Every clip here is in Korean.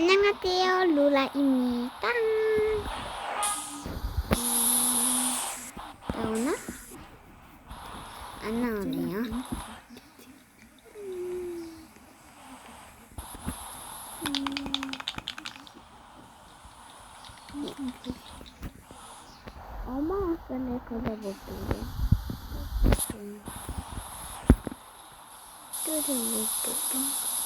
안녕하세요, 루라입니다. 음, 나오나? 안 나오네요. 어머, 아까내 걷어볼게요. 뚜루루뚜뚜.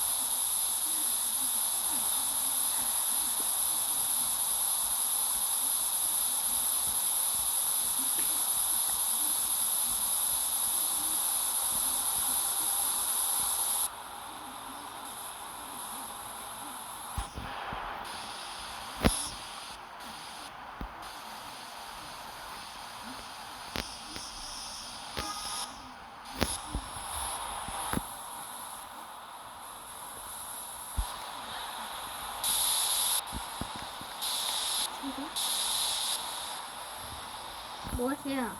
무엇이야?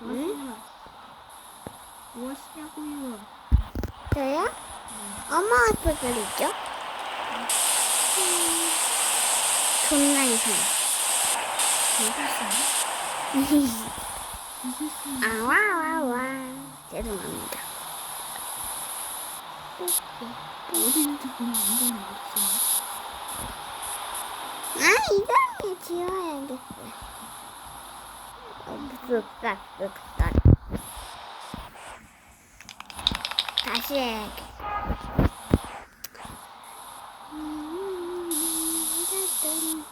무엇이야? 무엇이냐고요? 저요? 엄마 어떻게 그리죠? 음, 존나 이상. 아와와와. 죄송합니다. 어딘지 보면 안 되는 거 있어. 아, 이거는 지워야겠어. 어, 쓱싹, 쓱싹. 다시 해야겠다. 음, 따뜻.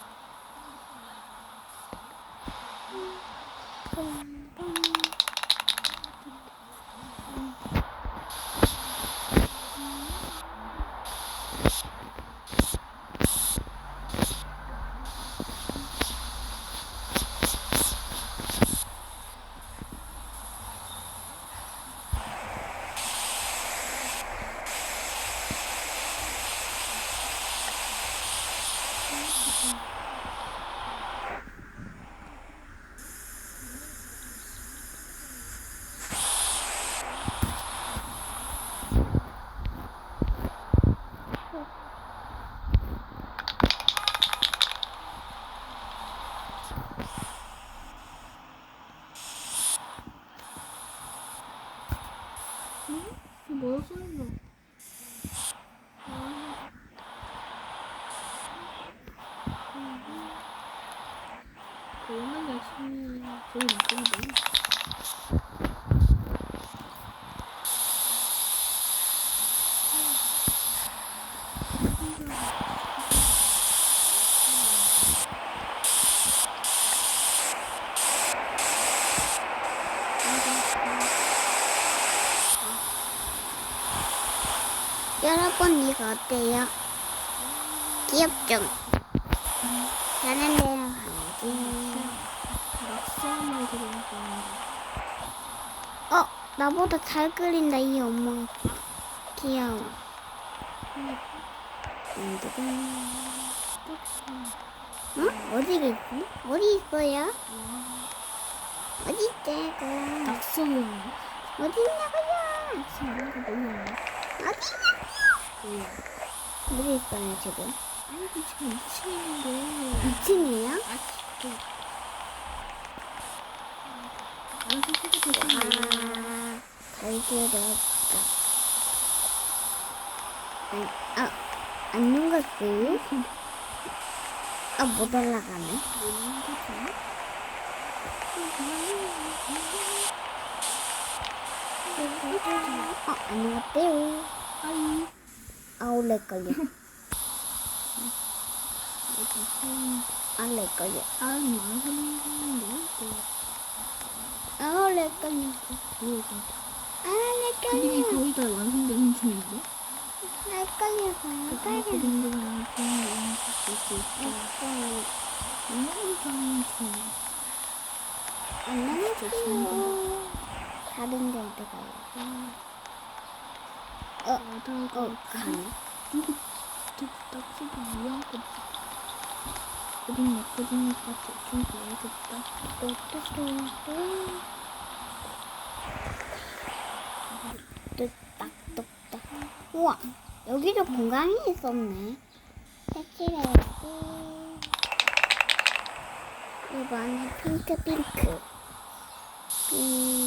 음, 뭐야 쓰는 거? 얼마나 열심히 저희 못하는데 여러분 이거 어때요? 귀엽죠? 다른 데로 가야지. 락사만 그러니까 어, 나보다 잘 그린다 이 엄마. 귀여워. 음, 응? 어디 있지? 어디 있어요? 어디 있대고? 낙서는 어디 있냐고요? 거 어디 있냐고 요? 어디 있어요 지금? 아이고 지금 2층인데 2층이에요? 아 알아서 해도 되잖아 아, 잘 그렸다. 안, 아, 안? 아, 못 올라가네. 어, 안 녹았대요. 아이 내 걸려. 아, 내 걸려. 아 아우, 내 걸려. 뭐 아, 내 그림이 걸려. 거의 다 완성되는 중인데 내 걸려서요. 빨리. 그림들은 그냥 연습할 수 있고 이런 사람은 좀 안녕하세요. 다른 데도 가요. 어, 나다가 어, 가네. 누구 딱 쓰기 위한 거 그림 예쁘니까 대충 그려야겠다 또또또또. 뚝딱 뚝딱. 우와, 여기도 공간이 있었네. 색칠해야지. 이번에 핑크 핑크. 음.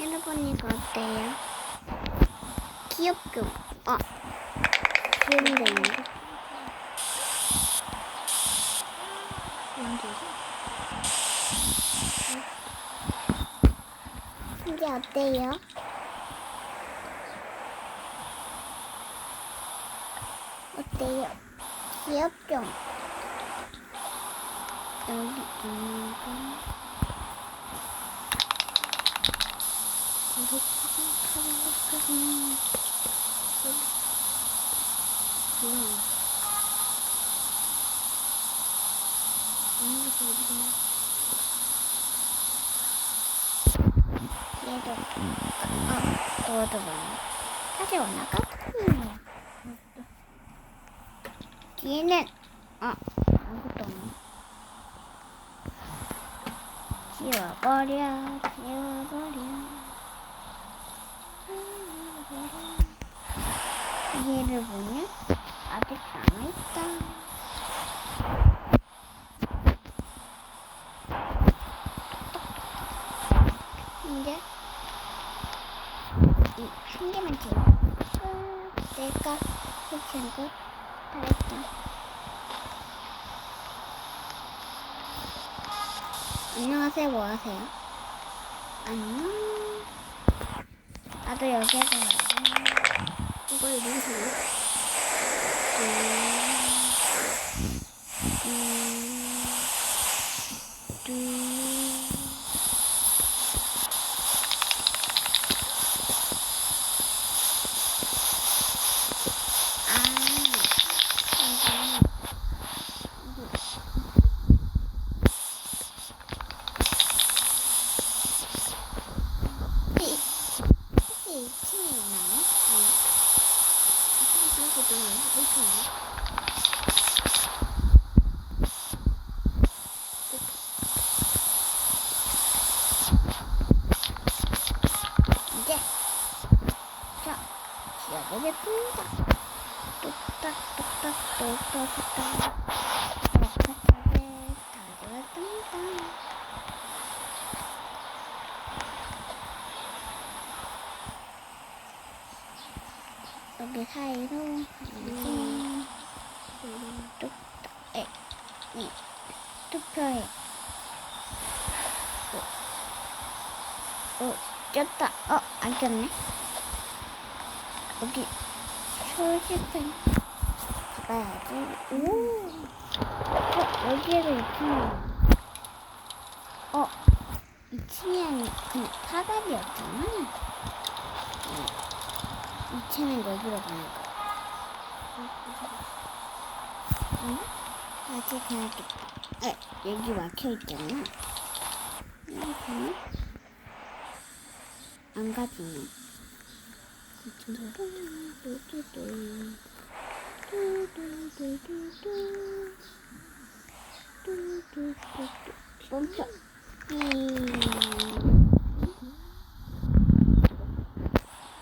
여러분 이거 어때요? 귀엽죠? 어, 이거. 이게 어때요? 어때요? 귀엽죠? 여기 있는 거. 이거 카 랑카랑 뭐야? 아무것도 모르겠네. 얘도 어, 너도 많아. 사실 올라가? 음. 뒤에는 어, 아무것도 얘를 보면 아직 남아있다. 이제 이한 개만. 어, 내가 거 잘했다. 안녕하세요, 뭐 하세요? 안녕. 나도 여기에서. 이걸 누구세요? 혹시 2층에 있나요? 이제 자 지어보겠습니다. 뚝딱 뚝딱 뚝딱 뚝딱 뚝딱하게 다 지었습니다. 여기 사이로 이렇게 뚝딱 에, 이 투표해. 어, 어, 꼈다. 어, 안 꼈네. 여기 표지판 가봐야지. 오, 어, 여기에도 2층이 어, 2층이 아니 그냥 사다리였잖아. 2층은 여기로 가는 거. 응? 아직 가야겠다. 에, 여기 막혀 있잖아. 여기 가면 안 가지네. 멈춰.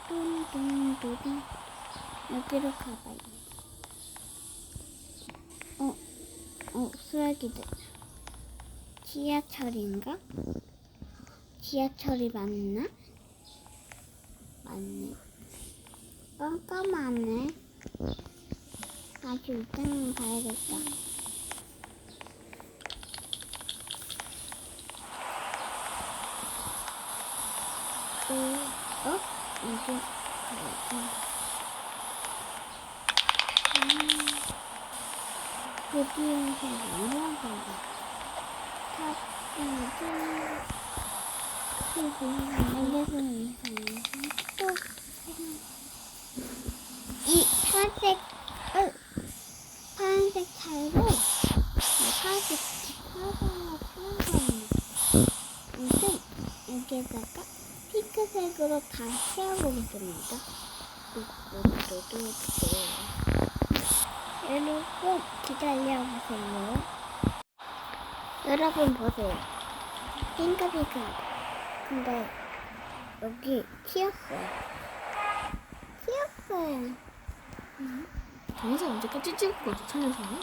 뚱뚱뚱 여기로 가봐요. 어, 어, 수학이들. 지하철인가? 지하철이 맞나? 맞네. 깜깜하네. 아주 이때는 가야겠다. 어? 이게 음. 드디어서 이런 건가? 다 이제 알겠습니다. 또 이 파란색 어 파란색 잘로 파란색 파란색 파란색 무슨 여기에다가 핑크색으로 다 채워보겠습니다. 뚜뚜뚜뚜뚜. 여러분 기다려보세요. 여러분 보세요. 핑크핑크. 근데 여기 튀었어요. 튀었어요. 동영상 언제까지 찍을 거지, 천연상은?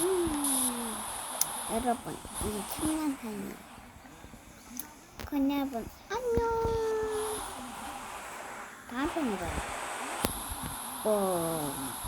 응. 여러분, 이제 청년 삶이에요. 그녀분, 안녕! 다음 편에 봐요. 뽕.